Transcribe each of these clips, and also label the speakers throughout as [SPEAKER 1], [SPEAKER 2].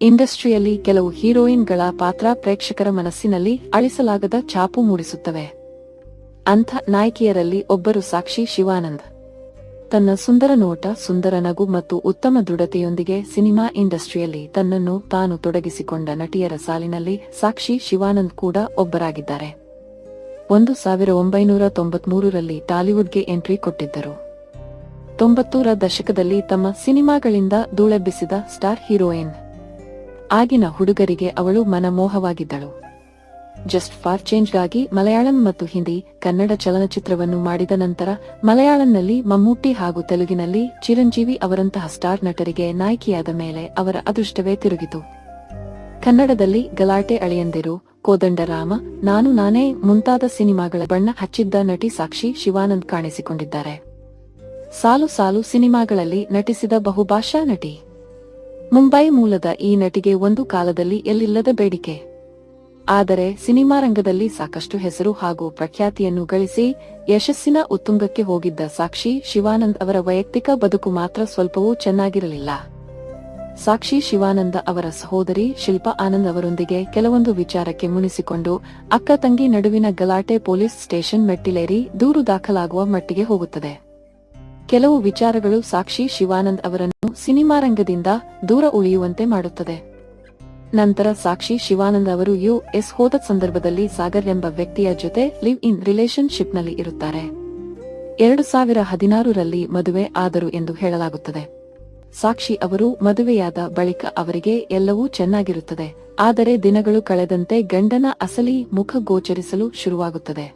[SPEAKER 1] ಇಂಡಸ್ಟ್ರಿಯಲ್ಲಿ ಕೆಲವು ಹೀರೋಯಿನ್ಗಳ ಪಾತ್ರ ಪ್ರೇಕ್ಷಕರ ಮನಸ್ಸಿನಲ್ಲಿ ಅಳಿಸಲಾಗದ ಛಾಪು ಮೂಡಿಸುತ್ತವೆ. ಅಂಥ ನಾಯಕಿಯರಲ್ಲಿ ಒಬ್ಬರು ಸಾಕ್ಷಿ ಶಿವಾನಂದ್. ತನ್ನ ಸುಂದರ ನೋಟ, ಸುಂದರ ನಗು ಮತ್ತು ಉತ್ತಮ ದೃಢತೆಯೊಂದಿಗೆ ಸಿನಿಮಾ ಇಂಡಸ್ಟ್ರಿಯಲ್ಲಿ ತನ್ನನ್ನು ತಾನು ತೊಡಗಿಸಿಕೊಂಡ ನಟಿಯರ ಸಾಲಿನಲ್ಲಿ ಸಾಕ್ಷಿ ಶಿವಾನಂದ್ ಕೂಡ ಒಬ್ಬರಾಗಿದ್ದಾರೆ. ಒಂದು ಸಾವಿರ ಒಂಬೈನೂರ ತೊಂಬತ್ಮೂರರಲ್ಲಿ ಟಾಲಿವುಡ್ಗೆ ಎಂಟ್ರಿ ಕೊಟ್ಟಿದ್ದರು. ತೊಂಬತ್ತೂರ ದಶಕದಲ್ಲಿ ತಮ್ಮ ಸಿನಿಮಾಗಳಿಂದ ಧೂಳೆಬ್ಬಿಸಿದ ಸ್ಟಾರ್ ಹೀರೋಯಿನ್. ಆಗಿನ ಹುಡುಗರಿಗೆ ಅವಳು ಮನಮೋಹವಾಗಿದ್ದಳು. ಜಸ್ಟ್ ಫಾರ್ ಚೇಂಜ್ಗಾಗಿ ಮಲಯಾಳಂ ಮತ್ತು ಹಿಂದಿ, ಕನ್ನಡ ಚಲನಚಿತ್ರವನ್ನು ಮಾಡಿದ ನಂತರ ಮಲಯಾಳಂನಲ್ಲಿ ಮಮ್ಮೂಟಿ ಹಾಗೂ ತೆಲುಗಿನಲ್ಲಿ ಚಿರಂಜೀವಿ ಅವರಂತಹ ಸ್ಟಾರ್ ನಟರಿಗೆ ನಾಯಕಿಯಾದ ಮೇಲೆ ಅವರ ಅದೃಷ್ಟವೇ ತಿರುಗಿತು. ಕನ್ನಡದಲ್ಲಿ ಗಲಾಟೆ ಅಳಿಯಂದಿರು ಕೋದಂಡರಾಮ, ನಾನು ನಾನೇ ಮುಂತಾದ ಸಿನಿಮಾಗಳ ಬಣ್ಣ ಹಚ್ಚಿದ್ದ ನಟಿ ಸಾಕ್ಷಿ ಶಿವಾನಂದ್ ಕಾಣಿಸಿಕೊಂಡಿದ್ದಾರೆ. ಸಾಲು ಸಾಲು ಸಿನಿಮಾಗಳಲ್ಲಿ ನಟಿಸಿದ ಬಹುಭಾಷಾ ನಟಿ ಮುಂಬೈ ಮೂಲದ ಈ ನಟಿಗೆ ಒಂದು ಕಾಲದಲ್ಲಿ ಎಲ್ಲಿಲ್ಲದ ಬೇಡಿಕೆ. ಆದರೆ ಸಿನಿಮಾ ರಂಗದಲ್ಲಿ ಸಾಕಷ್ಟು ಹೆಸರು ಹಾಗೂ ಪ್ರಖ್ಯಾತಿಯನ್ನು ಗಳಿಸಿ ಯಶಸ್ಸಿನ ಉತ್ತುಂಗಕ್ಕೆ ಹೋಗಿದ್ದ ಸಾಕ್ಷಿ ಶಿವಾನಂದ್ ಅವರ ವೈಯಕ್ತಿಕ ಬದುಕು ಮಾತ್ರ ಸ್ವಲ್ಪವೂ ಚೆನ್ನಾಗಿರಲಿಲ್ಲ. ಸಾಕ್ಷಿ ಶಿವಾನಂದ ಅವರ ಸಹೋದರಿ ಶಿಲ್ಪಾ ಆನಂದ್ ಅವರೊಂದಿಗೆ ಕೆಲವೊಂದು ವಿಚಾರಕ್ಕೆ ಮುನಿಸಿಕೊಂಡು ಅಕ್ಕ ತಂಗಿ ನಡುವಿನ ಗಲಾಟೆ ಪೊಲೀಸ್ ಸ್ಟೇಷನ್ ಮೆಟ್ಟಿಲೇರಿ ದೂರು ದಾಖಲಾಗುವ ಮಟ್ಟಿಗೆ ಹೋಗುತ್ತದೆ. ಕೆಲವು ವಿಚಾರಗಳು ಸಾಕ್ಷಿ ಶಿವಾನಂದ್ ಅವರನ್ನು ಸಿನಿಮಾ ರಂಗದಿಂದ ದೂರ ಉಳಿಯುವಂತೆ ಮಾಡುತ್ತದೆ. ನಂತರ ಸಾಕ್ಷಿ ಶಿವಾನಂದ್ ಅವರು ಯು ಎಸ್ ಹೋದ ಸಂದರ್ಭದಲ್ಲಿ ಸಾಗರ್ ಎಂಬ ವ್ಯಕ್ತಿಯ ಜೊತೆ ಲಿವ್ ಇನ್ ರಿಲೇಶನ್ಶಿಪ್ನಲ್ಲಿ ಇರುತ್ತಾರೆ. ಎರಡು ಸಾವಿರ ಹದಿನಾರರಲ್ಲಿ ಮದುವೆ ಆದರು ಎಂದು ಹೇಳಲಾಗುತ್ತದೆ. ಸಾಕ್ಷಿ ಅವರು ಮದುವೆಯಾದ ಬಳಿಕ ಅವರಿಗೆ ಎಲ್ಲವೂ ಚೆನ್ನಾಗಿರುತ್ತದೆ, ಆದರೆ ದಿನಗಳು ಕಳೆದಂತೆ ಗಂಡನ ಅಸಲಿ ಮುಖ ಗೋಚರಿಸಲು ಶುರುವಾಗುತ್ತದೆ.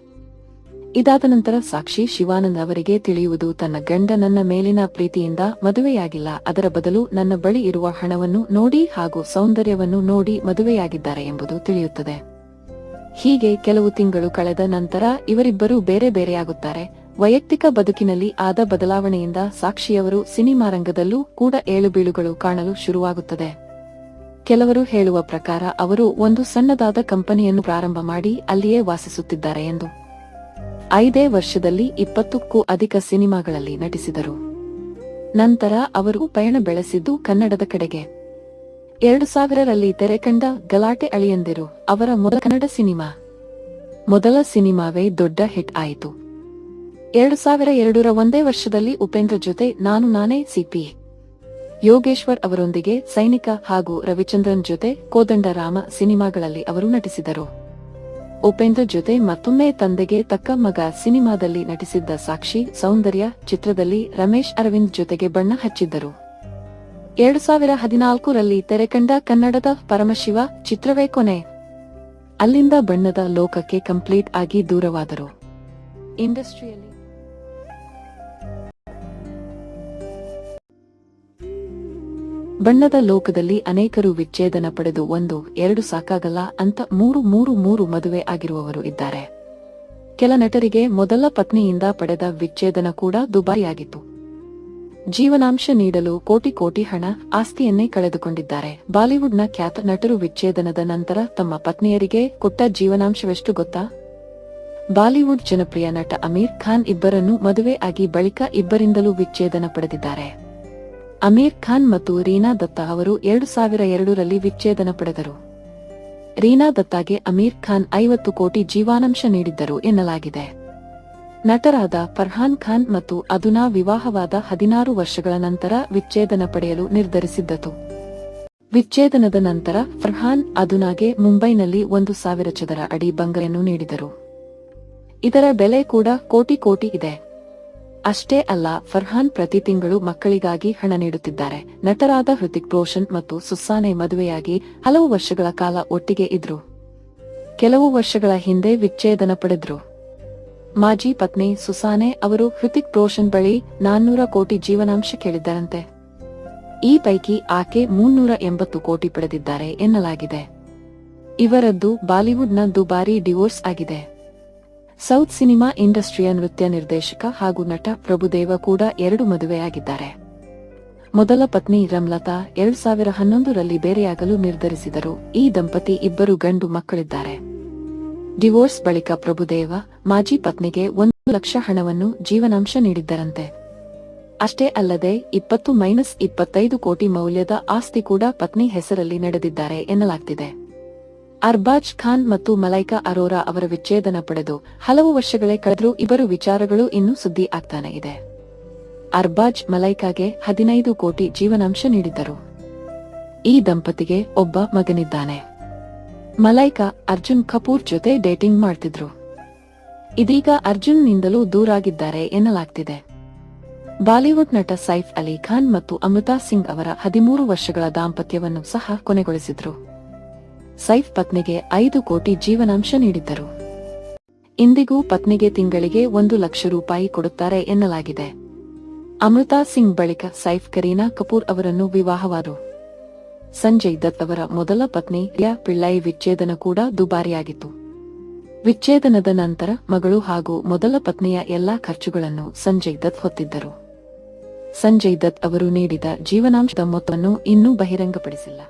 [SPEAKER 1] ಇದಾದ ನಂತರ ಸಾಕ್ಷಿ ಶಿವಾನಂದ್ ಅವರಿಗೆ ತಿಳಿಯುವುದು ತನ್ನ ಗಂಡ ನನ್ನ ಮೇಲಿನ ಪ್ರೀತಿಯಿಂದ ಮದುವೆಯಾಗಿಲ್ಲ. ಅದರ ಬದಲು ನನ್ನ ಬಳಿ ಇರುವ ಹಣವನ್ನು ನೋಡಿ ಹಾಗೂ ಸೌಂದರ್ಯವನ್ನು ನೋಡಿ ಮದುವೆಯಾಗಿದ್ದಾರೆ ಎಂಬುದು ತಿಳಿಯುತ್ತದೆ. ಹೀಗೆ ಕೆಲವು ತಿಂಗಳು ಕಳೆದ ನಂತರ ಇವರಿಬ್ಬರು ಬೇರೆ ಬೇರೆಯಾಗುತ್ತಾರೆ. ವೈಯಕ್ತಿಕ ಬದುಕಿನಲ್ಲಿ ಆದ ಬದಲಾವಣೆಯಿಂದ ಸಾಕ್ಷಿಯವರು ಸಿನಿಮಾ ರಂಗದಲ್ಲೂ ಕೂಡ ಏಳುಬೀಳುಗಳು ಕಾಣಲು ಶುರುವಾಗುತ್ತದೆ. ಕೆಲವರು ಹೇಳುವ ಪ್ರಕಾರ ಅವರು ಒಂದು ಸಣ್ಣದಾದ ಕಂಪನಿಯನ್ನು ಪ್ರಾರಂಭ ಮಾಡಿ ಅಲ್ಲಿಯೇ ವಾಸಿಸುತ್ತಿದ್ದಾರೆ ಎಂದು ಐದೇ ವರ್ಷದಲ್ಲಿ ಇಪ್ಪತ್ತಕ್ಕೂ ಅಧಿಕ ಸಿನಿಮಾಗಳಲ್ಲಿ ನಟಿಸಿದರು. ನಂತರ ಅವರು ಪಯಣ ಬೆಳೆಸಿದ್ದು ಕನ್ನಡದ ಕಡೆಗೆ. ಎರಡು ಸಾವಿರರಲ್ಲಿ ತೆರೆಕಂಡ ಗಲಾಟೆ ಅಳಿಯಂದಿರು ಅವರ ಮೊದಲ ಕನ್ನಡ ಸಿನಿಮಾ. ಮೊದಲ ಸಿನಿಮಾವೇ ದೊಡ್ಡ ಹಿಟ್ ಆಯಿತು. ಎರಡು ಸಾವಿರ ಎರಡರ ಒಂದೇ ವರ್ಷದಲ್ಲಿ ಉಪೇಂದ್ರ ಜೊತೆ ನಾನು ನಾನೇ ಸಿಪಿ ಯೋಗೇಶ್ವರ್ ಅವರೊಂದಿಗೆ ಸೈನಿಕ ಹಾಗೂ ರವಿಚಂದ್ರನ್ ಜೊತೆ ಕೋದಂಡರಾಮ ಸಿನಿಮಾಗಳಲ್ಲಿ ಅವರು ನಟಿಸಿದರು. ಉಪೇಂದ್ರ ಜೊತೆ ಮತ್ತೊಮ್ಮೆ ತಂದೆಗೆ ತಕ್ಕ ಮಗ ಸಿನಿಮಾದಲ್ಲಿ ನಟಿಸಿದ್ದ ಸಾಕ್ಷಿ ಸೌಂದರ್ಯ ಚಿತ್ರದಲ್ಲಿ ರಮೇಶ್ ಅರವಿಂದ್ ಜೊತೆಗೆ ಬಣ್ಣ ಹಚ್ಚಿದ್ದರು. ಎರಡು ಸಾವಿರ ಹದಿನಾಲ್ಕರಲ್ಲಿ ತೆರೆಕಂಡ ಕನ್ನಡದ ಪರಮಶಿವ ಚಿತ್ರವೇ ಕೊನೆ. ಅಲ್ಲಿಂದ ಬಣ್ಣದ ಲೋಕಕ್ಕೆ ಕಂಪ್ಲೀಟ್ ಆಗಿ ದೂರವಾದರು. ಇಂಡಸ್ಟ್ರಿಯಲ್ಲಿ ಬಣ್ಣದ ಲೋಕದಲ್ಲಿ ಅನೇಕರು ವಿಚ್ಛೇದನ ಪಡೆದು ಒಂದು, ಎರಡು ಸಾಕಾಗಲ್ಲ ಅಂತ ಮೂರು ಮೂರು ಮೂರು ಮದುವೆ ಆಗಿರುವವರು ಇದ್ದಾರೆ. ಕೆಲ ನಟರಿಗೆ ಮೊದಲ ಪತ್ನಿಯಿಂದ ಪಡೆದ ವಿಚ್ಛೇದನ ಕೂಡ ದುಬಾರಿಯಾಗಿತ್ತು. ಜೀವನಾಂಶ ನೀಡಲು ಕೋಟಿ ಕೋಟಿ ಹಣ ಆಸ್ತಿಯನ್ನೇ ಕಳೆದುಕೊಂಡಿದ್ದಾರೆ. ಬಾಲಿವುಡ್ನ ಖ್ಯಾತ ನಟರು ವಿಚ್ಛೇದನದ ನಂತರ ತಮ್ಮ ಪತ್ನಿಯರಿಗೆ ಕೊಟ್ಟ ಜೀವನಾಂಶವೆಷ್ಟು ಗೊತ್ತಾ? ಬಾಲಿವುಡ್ ಜನಪ್ರಿಯ ನಟ ಅಮೀರ್ ಖಾನ್ ಇಬ್ಬರನ್ನು ಮದುವೆ ಆಗಿ ಬಳಿಕ ಇಬ್ಬರಿಂದಲೂ ವಿಚ್ಛೇದನ ಪಡೆದಿದ್ದಾರೆ. ಅಮೀರ್ ಖಾನ್ ಮತ್ತು ರೀನಾ ದತ್ತಾ ಅವರು ಎರಡು ಸಾವಿರ ಎರಡರಲ್ಲಿ ವಿಚ್ಛೇದನ ಪಡೆದರು. ರೀನಾ ದತ್ತಾಗೆ ಅಮೀರ್ ಖಾನ್ ಐವತ್ತು ಕೋಟಿ ಜೀವಾನಂಶ ನೀಡಿದ್ದರು ಎನ್ನಲಾಗಿದೆ. ನಟರಾದ ಫರ್ಹಾನ್ ಖಾನ್ ಮತ್ತು ಅದುನಾ ವಿವಾಹವಾದ ಹದಿನಾರು ವರ್ಷಗಳ ನಂತರ ವಿಚ್ಛೇದನ ಪಡೆಯಲು ನಿರ್ಧರಿಸಿದ್ದತು ವಿಚ್ಛೇದನದ ನಂತರ ಫರ್ಹಾನ್ ಅದುನಾಗೆ ಮುಂಬೈನಲ್ಲಿ ಒಂದು ಸಾವಿರ ಚದರ ಅಡಿ ಬಂಗಲೆಯನ್ನು ನೀಡಿದರು. ಇದರ ಬೆಲೆ ಕೂಡ ಕೋಟಿ ಕೋಟಿ ಇದೆ. ಅಷ್ಟೇ ಅಲ್ಲ, ಫರ್ಹಾನ್ ಪ್ರತಿ ತಿಂಗಳು ಮಕ್ಕಳಿಗಾಗಿ ಹಣ ನೀಡುತ್ತಿದ್ದಾರೆ. ನಟರಾದ ಹೃತಿಕ್ ರೋಷನ್ ಮತ್ತು ಸುಸ್ಸಾನೆ ಮದುವೆಯಾಗಿ ಹಲವು ವರ್ಷಗಳ ಕಾಲ ಒಟ್ಟಿಗೆ ಇದ್ರು. ಕೆಲವು ವರ್ಷಗಳ ಹಿಂದೆ ವಿಚ್ಛೇದನ ಪಡೆದ್ರು. ಮಾಜಿ ಪತ್ನಿ ಸುಸಾನೆ ಅವರು ಹೃತಿಕ್ ರೋಷನ್ ಬಳಿ ನಾನ್ನೂರ ಕೋಟಿ ಜೀವನಾಂಶ ಕೇಳಿದ್ದರಂತೆ. ಈ ಪೈಕಿ ಆಕೆ ಮುನ್ನೂರ ಎಂಬತ್ತು ಕೋಟಿ ಪಡೆದಿದ್ದಾರೆ ಎನ್ನಲಾಗಿದೆ. ಇವರದ್ದು ಬಾಲಿವುಡ್ನ ದುಬಾರಿ ಡಿವೋರ್ಸ್ ಆಗಿದೆ. ಸೌತ್ ಸಿನಿಮಾ ಇಂಡಸ್ಟ್ರಿಯ ನೃತ್ಯ ನಿರ್ದೇಶಕ ಹಾಗೂ ನಟ ಪ್ರಭುದೇವ ಕೂಡ ಎರಡು ಮದುವೆಯಾಗಿದ್ದಾರೆ. ಮೊದಲ ಪತ್ನಿ ರಮ್ಲತಾ ಎರಡ್ ಸಾವಿರ ಹನ್ನೊಂದರಲ್ಲಿ ಬೇರೆಯಾಗಲು ನಿರ್ಧರಿಸಿದರು. ಈ ದಂಪತಿ ಇಬ್ಬರು ಗಂಡು ಮಕ್ಕಳಿದ್ದಾರೆ. ಡಿವೋರ್ಸ್ ಬಳಿಕ ಪ್ರಭುದೇವ ಮಾಜಿ ಪತ್ನಿಗೆ ಒಂದು ಲಕ್ಷ ಹಣವನ್ನು ಜೀವನಾಂಶ ನೀಡಿದ್ದರಂತೆ. ಅಷ್ಟೇ ಅಲ್ಲದೆ ಇಪ್ಪತ್ತು ಮೈನಸ್ ಇಪ್ಪತ್ತೈದು ಕೋಟಿ ಮೌಲ್ಯದ ಆಸ್ತಿ ಕೂಡ ಪತ್ನಿ ಹೆಸರಲ್ಲಿ ನಡೆದಿದ್ದಾರೆ ಎನ್ನಲಾಗ್ತಿದೆ. ಅರ್ಬಾಜ್ ಖಾನ್ ಮತ್ತು ಮಲೈಕಾ ಅರೋರಾ ಅವರ ವಿಚ್ಛೇದನ ಪಡೆದು ಹಲವು ವರ್ಷಗಳೇ ಕಳೆದರೂ ಇಬ್ಬರು ವಿಚಾರಗಳು ಇನ್ನೂ ಸುದ್ದಿ ಆಗ್ತಾನೆ ಇದೆ. ಅರ್ಬಾಜ್ ಮಲೈಕಾಗೆ ಹದಿನೈದು ಕೋಟಿ ಜೀವನಾಂಶ ನೀಡಿದ್ದರು. ಈ ದಂಪತಿಗೆ ಒಬ್ಬ ಮಗನಿದ್ದಾನೆ. ಮಲೈಕಾ ಅರ್ಜುನ್ ಕಪೂರ್ ಜೊತೆ ಡೇಟಿಂಗ್ ಮಾಡ್ತಿದ್ರು. ಇದೀಗ ಅರ್ಜುನ್ನಿಂದಲೂ ದೂರಾಗಿದ್ದಾರೆ ಎನ್ನಲಾಗ್ತಿದೆ. ಬಾಲಿವುಡ್ ನಟ ಸೈಫ್ ಅಲಿ ಖಾನ್ ಮತ್ತು ಅಮೃತಾ ಸಿಂಗ್ ಅವರ ಹದಿಮೂರು ವರ್ಷಗಳ ದಾಂಪತ್ಯವನ್ನು ಸಹ ಕೊನೆಗೊಳಿಸಿದ್ರು. ಸೈಫ್ ಪತ್ನಿಗೆ ಐದು ಕೋಟಿ ಜೀವನಾಂಶ ನೀಡಿದ್ದರು. ಇಂದಿಗೂ ಪತ್ನಿಗೆ ತಿಂಗಳಿಗೆ ಒಂದು ಲಕ್ಷ ರೂಪಾಯಿ ಕೊಡುತ್ತಾರೆ ಎನ್ನಲಾಗಿದೆ. ಅಮೃತಾ ಸಿಂಗ್ ಬಳಿಕ ಸೈಫ್ ಕರೀನಾ ಕಪೂರ್ ಅವರನ್ನು ವಿವಾಹವಾದರು ಸಂಜಯ್ ದತ್ ಅವರ ಮೊದಲ ಪತ್ನಿ ರಿಯಾ ಪಿಳ್ಳೈ ವಿಚ್ಛೇದನ ಕೂಡ ದುಬಾರಿಯಾಗಿತ್ತು. ವಿಚ್ಛೇದನದ ನಂತರ ಮಗಳು ಹಾಗೂ ಮೊದಲ ಪತ್ನಿಯ ಎಲ್ಲಾ ಖರ್ಚುಗಳನ್ನು ಸಂಜಯ್ ದತ್ ಹೊತ್ತಿದ್ದರು. ಸಂಜಯ್ ದತ್ ಅವರು ನೀಡಿದ ಜೀವನಾಂಶದ ಮೊತ್ತವನ್ನು ಇನ್ನೂ ಬಹಿರಂಗಪಡಿಸಿಲ್ಲ.